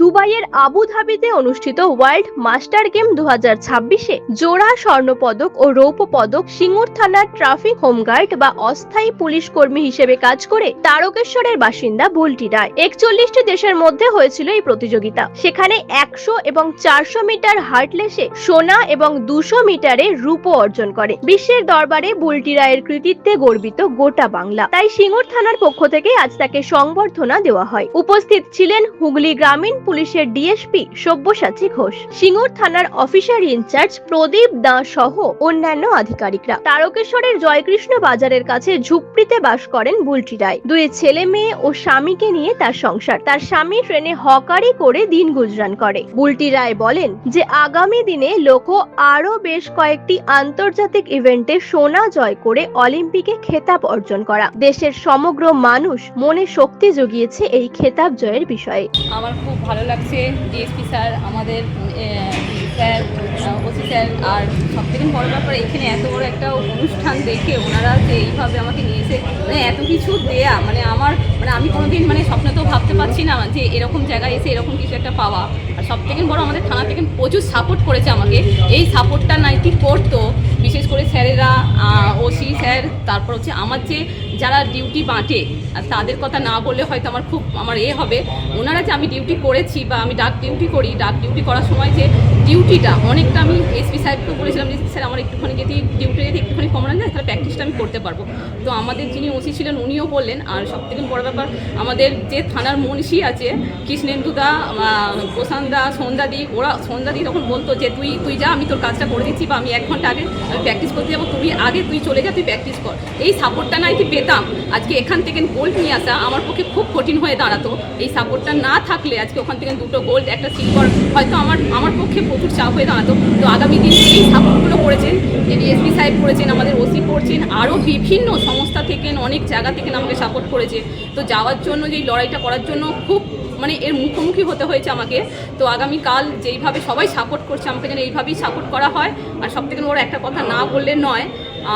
দুবাইয়ের আবুধাবিতে অনুষ্ঠিত world master game দু হাজার ছাব্বিশে জোড়া স্বর্ণপদক ও রৌপ্য পদক সিঙ্গুর থানার ট্রাফিক হোমগার্ড বা অস্থায়ী পুলিশ কর্মী হিসেবে কাজ করে তারকেশ্বরের বাসিন্দা বুলটি রায়। একচল্লিশটি দেশের মধ্যে হয়েছিল এই প্রতিযোগিতা। সেখানে একশো এবং চারশো মিটার হার্টলেসে সোনা এবং দুশো মিটারে রূপো অর্জন করে। বিশ্বের দরবারে বুলটি রায়ের কৃতিত্বে গর্বিত গোটা বাংলা। তাই সিঙ্গুর থানার পক্ষ থেকে আজ তাকে সংবর্ধনা দেওয়া হয়। উপস্থিত ছিলেন হুগলি গ্রামীণ পুলিশের ডিএসপি সব্যসাচী ঘোষ। সিঙ্গুর থানার অফিসার ইনচার্জ প্রদীপ দা সহ অন্যান্য আধিকারিকরা। তারকেশ্বরের জয়কৃষ্ণ বাজারের কাছে ঝুপড়িতে বাস করেন বুলটি রায় দুই ছেলে মেয়ে ও স্বামীকে নিয়ে তার সংসার। তার স্বামী ট্রেনে হকারি করে দিন গুজরান করে। বুলটি রায় বলেন যে, আগামী দিনে লোকো আরও বেশ কয়েকটি আন্তর্জাতিক ইভেন্টে সোনা জয় করে অলিম্পিকে খেতাব অর্জন করা। দেশের সমগ্র মানুষ মনে শক্তি জুগিয়েছে এই খেতাব জয়ের বিষয়ে। আমার খুব লাগছে। ডিএসপি স্যার, আমাদের স্যার, ওসি স্যার, আর সব থেকে বড় ব্যাপার, এখানে এত বড় একটা অনুষ্ঠান দেখে ওনারা যে এইভাবে আমাকে নিয়ে এসে মানে এত কিছু দেয়া মানে আমার মানে আমি কোনোদিন মানে স্বপ্ন তো ভাবতে পারছি না যে এরকম জায়গায় এসে এরকম কিছু একটা পাওয়া। আর সব থেকে বড় আমাদের থানা থেকে প্রচুর সাপোর্ট করেছে আমাকে। এই সাপোর্টটা নাইটি করতো বিশেষ করে স্যারেরা ওসি স্যার, তারপর হচ্ছে আমার যে যারা ডিউটি বাঁটে তাদের কথা না বললে হয়তো আমার খুব, আমার এ হবে। ওনারা যে আমি ডিউটি করেছি বা আমি ডাক ডিউটি করি, ডাক ডিউটি করার সময় যে ডিউটিটা অনেকটা আমি এসপি সাহেবকে বলেছিলাম যে, স্যার, আমার একটুখানি যদি ডিউটি যদি একটুখানি যায় তাহলে প্র্যাকটিসটা আমি করতে পারব। তো আমাদের যিনি ওসি ছিলেন, উনিও বললেন, আর সব থেকে বড় ব্যাপার, আমাদের যে থানার মনীষী আছে কৃষ্ণেন্দুদা প্রশান্তদা সন্ধ্যাদি ওরা সন্ধ্যাদি তখন বলতো যে, তুই তুই যা, আমি তোর কাজটা করে দিচ্ছি বা আমি এক ঘণ্টা আগে আমি প্র্যাকটিস করতে যাব, তুই আগে, তুই চলে যা, তুই প্র্যাকটিস কর। এই সাপোর্টটা না কি পেতাম। আজকে এখান থেকে গোল্ড নিয়ে আসা আমার পক্ষে খুব কঠিন হয়ে দাঁড়াতো। এই সাপোর্টটা না থাকলে আজকে ওখান থেকে দুটো গোল্ড একটা সিলভার হয়তো আমার আমার পক্ষে প্রচুর চাপ হয়ে দাঁড়াতো। তো আগামী দিনে এই সাপোর্টগুলো করেছেন, যে ডিএসপি সাহেব করেছেন, আমাদের ওসি পড়ছেন, আরও বিভিন্ন সংস্থা থেকে অনেক জায়গা থেকে আমাকে সাপোর্ট করেছে। তো যাওয়ার জন্য যেই লড়াইটা করার জন্য খুব মানে এর মুখোমুখি হতে হয়েছে আমাকে। তো আগামীকাল যেইভাবে সবাই সাপোর্ট করছে, আমাকে যেন এইভাবেই সাপোর্ট করা হয়। আর সব থেকে বড় একটা কথা না বললে নয়,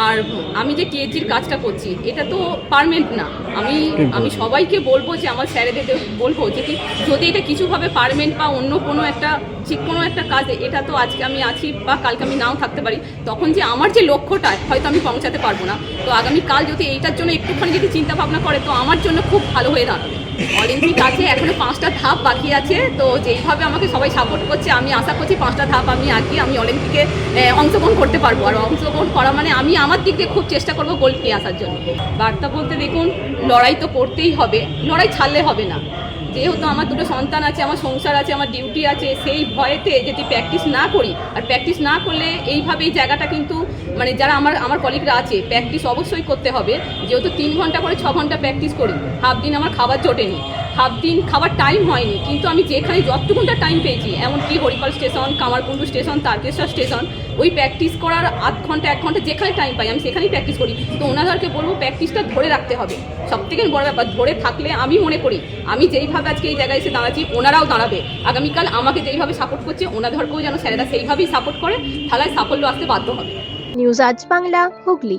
আর আমি যে টিএজির কাজটা করছি, এটা তো পারমেন্ট না। আমি আমি সবাইকে বলব যে আমার স্যারেদের বলব যে কি যদি এটা কিছুভাবে পারমেন্ট বা অন্য কোনো একটা যে কোনো একটা কাজে এটা তো আজকে আমি আছি বা কালকে আমি নাও থাকতে পারি তখন যে আমার যে লক্ষ্যটা হয়তো আমি পৌঁছাতে পারব না। তো আগামীকাল যদি এইটার জন্য একটুখানি যদি চিন্তা ভাবনা করে তো আমার জন্য খুব ভালো হয়ে দাঁড়াবে। অলিম্পিক আছে এখনও পাঁচটা ধাপ বাকি আছে তো যেইভাবে আমাকে সবাই সাপোর্ট করছে আমি আশা করছি পাঁচটা ধাপ আমি আগে আমি অলিম্পিকে অংশগ্রহণ করতে পারব। আর অংশগ্রহণ করা মানে আমি আমার দিক দিয়ে খুব চেষ্টা করব গোল্ড নিয়ে আসার জন্য। বার্তা বলতে দেখুন লড়াই তো করতেই হবে, লড়াই ছাড়লে হবে না। যেহেতু আমার দুটো সন্তান আছে, আমার সংসার আছে, আমার ডিউটি আছে, সেই ভয়েতে যদি প্র্যাকটিস না করি, আর প্র্যাকটিস না করলে এইভাবে এই জায়গাটা কিন্তু মানে যারা আমার আমার কলিগরা আছে প্র্যাকটিস অবশ্যই করতে হবে। যেহেতু তিন ঘণ্টা করে ছ ঘণ্টা প্র্যাকটিস করি হাফ দিন আমার খাবার জোটেনি। হাফ দিন খাবার টাইম হয়নি, কিন্তু আমি যেখানে যতটুকুনটা টাইম পেয়েছি, এমনকি Haripal station Kamarkundu station Tarakeswar station ওই প্র্যাকটিস করার আধ ঘণ্টা, এক ঘণ্টা যেখানে টাইম পাই, আমি সেখানেই প্র্যাকটিস করি। তো ওনাদেরকে বলব প্র্যাকটিসটা ধরে রাখতে হবে। সব থেকে বড় ব্যাপার, ধরে থাকলে আমি মনে করি, আমি যেইভাবে আজকে এই জায়গায় এসে দাঁড়াচ্ছি, ওনারাও দাঁড়াবে। আগামীকাল আমাকে যেইভাবে সাপোর্ট করছে, ওনাদেরকেও যেন স্যারেরা সেইভাবেই সাপোর্ট করে খেলায় সাফল্য আসতে বাধ্য হবে। নিউজ আজ বাংলা, হুগলি।